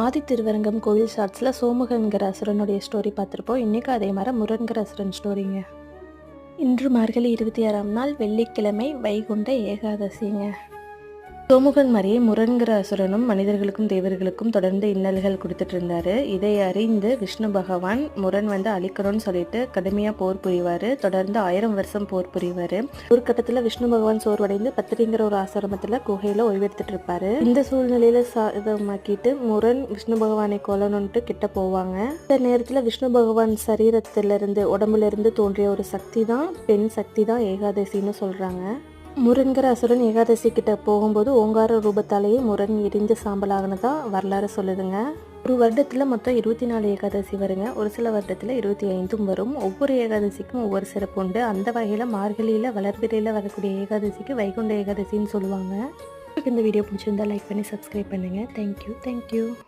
ஆதி திருவரங்கம் கோவில் ஷார்ட்ஸில் சோமுகன்கிற அசுரனுடைய ஸ்டோரி பார்த்துருப்போம். இன்றைக்கும் அதே மாதிரி முருகன்கிற அசுரன் ஸ்டோரிங்க இன்று மார்கழி இருபத்தி ஆறாம் நாள் வெள்ளிக்கிழமை வைகுண்ட ஏகாதசிங்க. சோமுகன் மாதிரியே முரண்கிற அசுரனும் மனிதர்களுக்கும் தேவர்களுக்கும் தொடர்ந்து இன்னல்கள் கொடுத்துட்டு இருந்தாரு இதை அறிந்து விஷ்ணு பகவான் முரண் வந்து அழிக்கணும்னு சொல்லிட்டு கடுமையா போர் புரிவாரு. தொடர்ந்து ஆயிரம் வருஷம் போர் புரிவாரு. ஒரு கட்டத்துல விஷ்ணு பகவான் சோர்வடைந்து பத்திரிங்கிற ஒரு ஆசிரமத்துல குகையில ஓய்வெடுத்துட்டு இருப்பாரு இந்த சூழ்நிலையில சாதமாக்கிட்டு முரண் விஷ்ணு பகவானை கொல்லணும்ட்டு கிட்ட போவாங்க. இந்த நேரத்துல விஷ்ணு பகவான் சரீரத்திலிருந்து உடம்புல இருந்து தோன்றிய ஒரு சக்தி தான் பெண் சக்தி தான் ஏகாதசின்னு சொல்றாங்க. முரண்கிற அசுரன் ஏகாதசி கிட்ட போகும்போது ஓங்கார ரூபத்தாலேயே முரண் எரிஞ்ச சாம்பலாகனதா வரலாறு சொல்லுதுங்க. ஒரு வருடத்தில் மொத்தம் இருபத்தி நாலு ஏகாதசி வருங்க. ஒரு சில வருடத்தில் இருபத்தி ஐந்தும் வரும். ஒவ்வொரு ஏகாதசிக்கும் ஒவ்வொரு சிறப்பு உண்டு. அந்த வகையில் மார்கழியில் வளர்பிறையில் வரக்கூடிய ஏகாதசிக்கு வைகுண்ட ஏகாதசின்னு சொல்லுவாங்க. இந்த வீடியோ பிடிச்சிருந்தா லைக் பண்ணி சப்ஸ்கிரைப் பண்ணுங்கள் தேங்க்யூ தேங்க்யூ